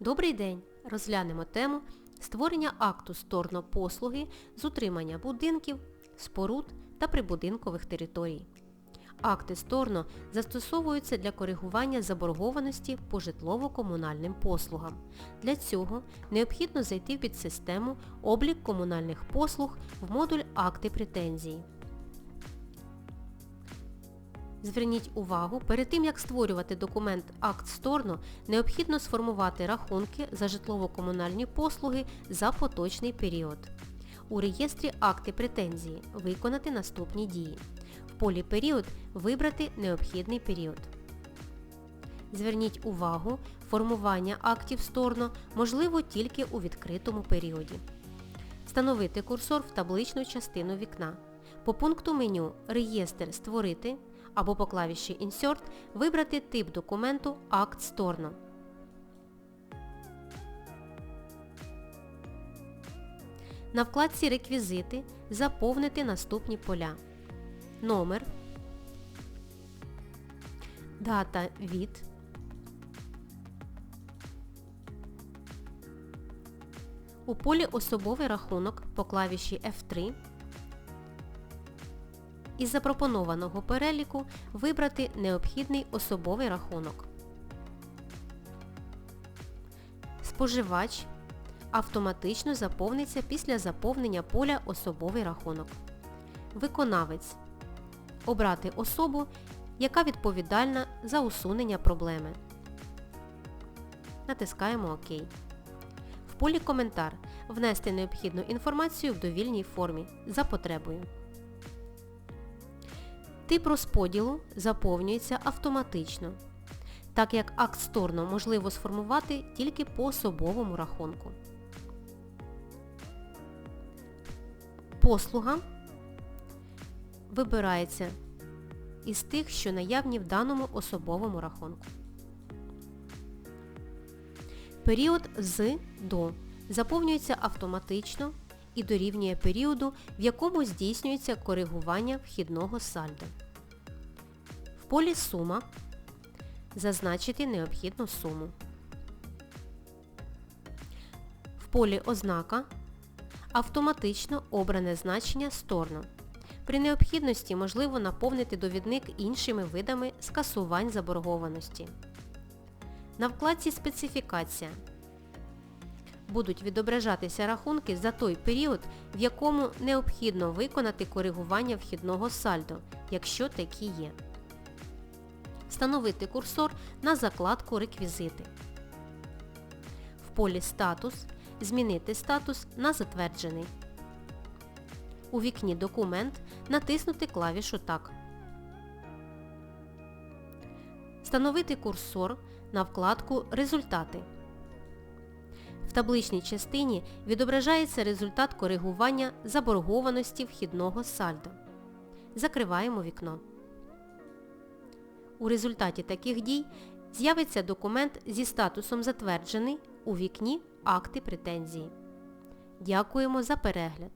Добрий день! Розглянемо тему створення акту сторно-послуги з утримання будинків, споруд та прибудинкових територій. Акти сторно застосовуються для коригування заборгованості по житлово-комунальним послугам. Для цього необхідно зайти в підсистему Облік комунальних послуг в модуль Акти претензій. Зверніть увагу, перед тим як створювати документ Акт Сторно, необхідно сформувати рахунки за житлово-комунальні послуги за поточний період. У реєстрі Акти претензії виконати наступні дії. В полі Період вибрати необхідний період. Зверніть увагу, формування актів Сторно можливо тільки у відкритому періоді. Встановити курсор в табличну частину вікна. По пункту меню Реєстр Створити або по клавіші Insert вибрати тип документу Акт Сторно. На вкладці Реквізити заповнити наступні поля. Номер, дата від, у полі Особовий рахунок по клавіші F3 із запропонованого переліку вибрати необхідний особовий рахунок. Споживач автоматично заповниться після заповнення поля Особовий рахунок. Виконавець обрати особу, яка відповідальна за усунення проблеми. Натискаємо ОК. В полі Коментар внести необхідну інформацію в довільній формі за потребою. Тип розподілу заповнюється автоматично, так як акт сторно можливо сформувати тільки по особовому рахунку. Послуга вибирається із тих, що наявні в даному особовому рахунку. Період з до заповнюється автоматично і дорівнює періоду, в якому здійснюється коригування вхідного сальдо. Полі Сума зазначити необхідну суму. В полі Ознака автоматично обране значення сторно. При необхідності можливо наповнити довідник іншими видами скасувань заборгованості. На вкладці Специфікація будуть відображатися рахунки за той період, в якому необхідно виконати коригування вхідного сальдо, якщо такі є. Встановити курсор на закладку Реквізити. В полі Статус змінити статус на Затверджений. У вікні Документ натиснути клавішу Так. Встановити курсор на вкладку Результати. В табличній частині відображається результат коригування заборгованості вхідного сальдо. Закриваємо вікно. У результаті таких дій з'явиться документ зі статусом Затверджений у вікні Акти претензії. Дякуємо за перегляд!